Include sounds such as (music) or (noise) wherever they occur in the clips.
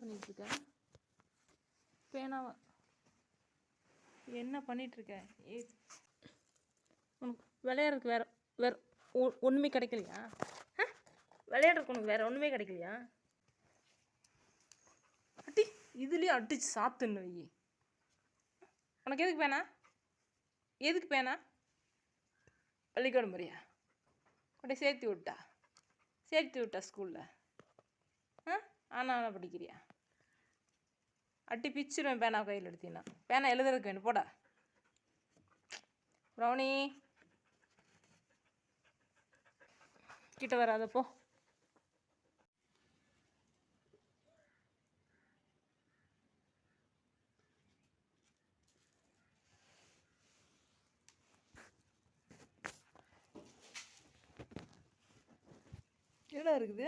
பண்ணிட்டுருக்க? பேனாவா? என்ன பண்ணிகிட்ருக்க ஏ உனக்கு விளையாடுறதுக்கு வேறு வேற ஒ- ஒன்றுமே கிடைக்கலையா? ஆ? விளையாடுறதுக்கு உனக்கு வேறு ஒன்றுமே கிடைக்கலையா? அட்டி இதுலேயே அடிச்சு சாத்துன்னு வை உனக்கு எதுக்கு பேனா? எதுக்கு பேனா? பள்ளிக்கூடம் முறையா கொண்டே சேர்த்து விட்டா? சேர்த்து விட்டா ஸ்கூலில் ஆனால் படிக்கிறியா? அட்டி பிச்சிருவேன் பேனா கையில் எடுத்தீங்கன்னா பேனா எழுதுறதுக்கு வேணும் போடா. ரவுனி கிட்ட வராத போ. என்னடா இருக்குது?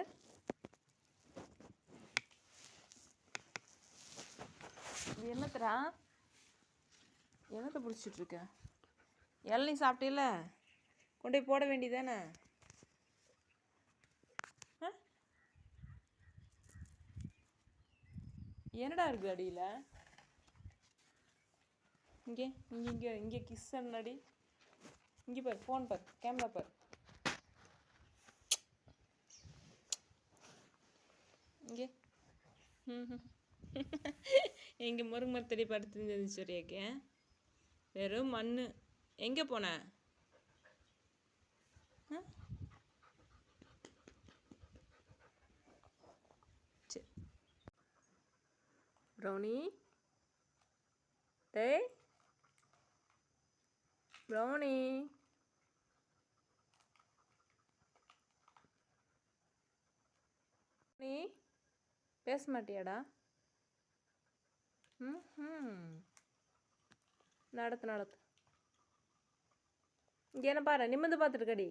என்னத்துடா? என்னத்தை பிடிச்சிட்ருக்க? இளநீ சாப்பிட்டீல கொண்டு போய் போட வேண்டியதானே என்னடா இருக்குது அடியில்? இங்கே இங்கே இங்கே இங்கே கிஸ் அடி இங்கே பாரு ஃபோன் பார் கேமரா பார். இங்கே. ம் (laughs) எங்கள் முருங்கமரத்தடி படுத்து இருந்துச்சு வெறும் மண் எங்கே போன? ப்ரௌனி? டே ப்ரௌனி? நீ பேச மாட்டியாடா? நடத்து நடத்து. என்ன பாரு நிமிர்ந்து பார்த்துருக்கடி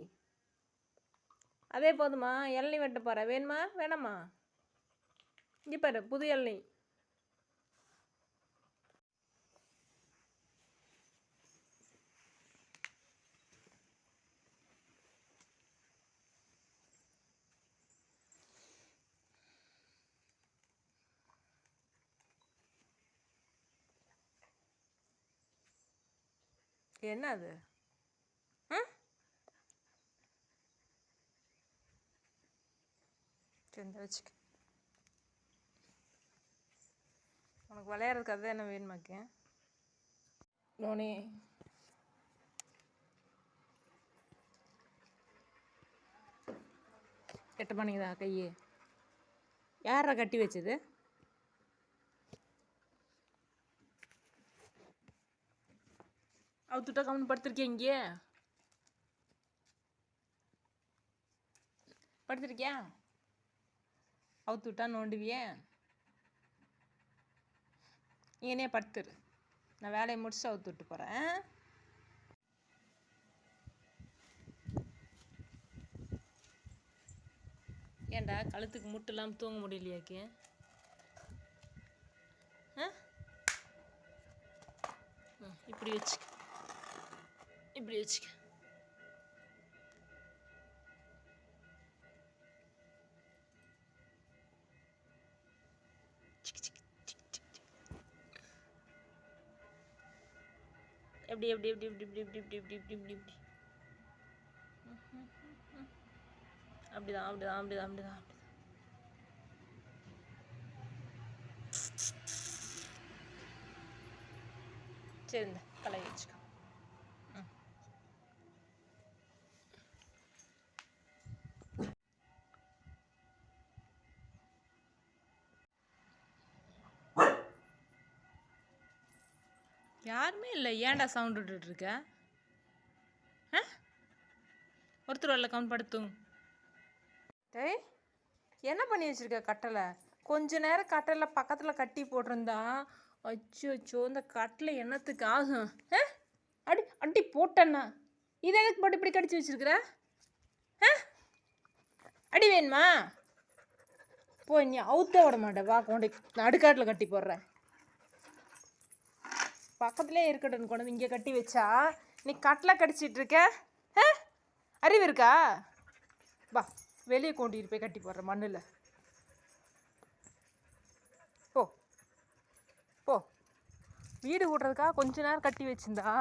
அதே போதுமா இளநீ வெட்ட பாரு வேணுமா? வேணாமா? இங்கே பாரு புது இளநீ. என்ன அது ஆ? சரி இந்த வச்சுக்க. உனக்கு விளையாடுறதுக்கு அதுதான் என்ன வேணுமாக்கேன் நோனி எட்டு மணிக்குதா கையே? யாரா கட்டி வச்சது? அவுத்துட்டா கவனம் படுத்திருக்கீங்க படுத்திருக்கியா? அவுத்து விட்டா நோண்டுவியே? இங்கனே படுத்துரு. நான் வேலையை முடிச்சு அவுத்து விட்டு போகிறேன் ஏன்டா கழுத்துக்கு முட்டு இல்லாமல் தூங்க முடியலையாக்கு? ஆ? இப்படி வச்சு и блечки. எப்படி எப்படி எப்படி இப்படி இப்படி இப்படி இப்படி இப்படி இப்படி இப்படி அப்படிதான் அப்படிதான் அப்படிதான் அப்படிதான் அப்படிதான் சரிந்த கலை வச்சுக்கோ யாருமே இல்லை. ஏன்டா சவுண்ட் விட்டுட்டு இருக்க ஆ? ஒருத்தர் வரல கவுண்ட் படுத்தும். டேய் என்ன பண்ணி வச்சிருக்க கட்டலை கொஞ்ச நேரம் கட்டலை பக்கத்தில் கட்டி போட்டிருந்தா அச்சோ அச்சோ இந்த கட்டலை என்னத்துக்கு ஆகும்? ஆ? அடி அடி போட்டேண்ணா இது எதுக்கு போட்டு இப்படி கடிச்சு வச்சுருக்குற? ஆ? அடி வேணுமா? போய் நீ அவுத்த விட மாட்டேன். வா கொண்டு நடுக்காட்டில் கட்டி போடுறேன். பக்கத்துலேயே இருக்கட்டும் கொண்டு வந்து இங்கே கட்டி வச்சா. நீ கட்டில் கடிச்சிட்டு இருக்க? ஆ அறிவு இருக்கா? வா வெளியே கொண்டு போய் கட்டி போடுற மண்ணில். வீடு கூட்டுறதுக்காக கொஞ்ச நேரம் கட்டி வச்சிருந்தா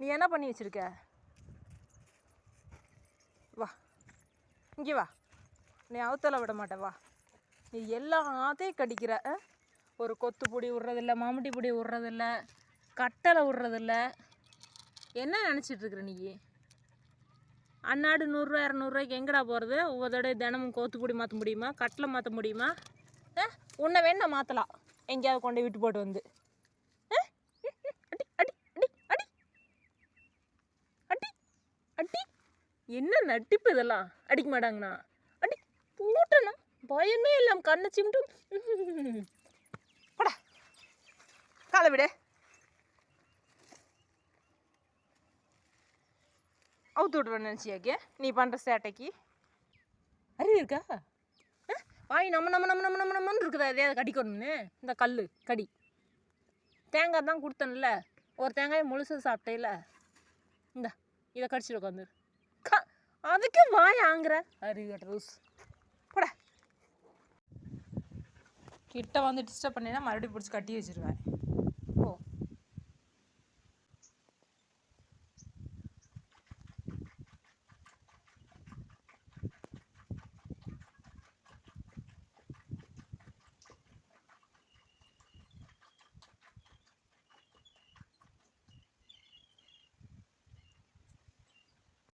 நீ என்ன பண்ணி வச்சிருக்க? வா. இங்கே வா. நீ அவுத்தலை விட மாட்டே வா. நீ எல்லாத்தையும் கடிக்கிற ஆ? ஒரு கொத்து பொடி விட்றதில்ல மாமட்டி பொடி விட்றதில்ல கட்டளை விட்றதில்ல. என்ன நினச்சிட்ருக்குற நீ? அன்னாடு நூறுரூவா இரநூறுவாய்க்கு எங்கடா போகிறது ஒவ்வொரு தடவை தினமும் கோத்து மாற்ற முடியுமா? கட்டில் மாற்ற முடியுமா? ஆ உன்னை வேணா மாற்றலாம் எங்கேயாவது கொண்டு போய் விட்டு போட்டு வந்து. ஆ? அடி அடி அடி அடி. அடி அடி. என்ன நட்டிப்பு இதெல்லாம்? அடிக்க மாட்டாங்கண்ணா. அடி பூட்டணும். பயமே இல்லாமல் கண்ணை சிமிட்டும் போடா. காலை அவுத்து விட்ருவேன் நினச்சியாக்கே? நீ பண்ணுற சேட்டைக்கு? அறிவு இருக்கா? ஆ? வாய் நம்ம நம்ம நம்ம நம்ம நம்ம நம்மன்னு இருக்குதா? எதையாவது கடிக்கணும்னு? இந்த கல் கடி. தேங்காய் தான் கொடுத்தேன்ல. ஒரு தேங்காயை முழுசு சாப்பிட்டேல. இந்த இதை கடிச்சிட்டு உட்காந்து க அதுக்கே வாய் ஆங்குற. அறிவு ரூஸ் போட. கிட்ட வந்து டிஸ்டர்ப் பண்ணினா மறுபடியும் பிடிச்சி கட்டி வச்சிருவேன்.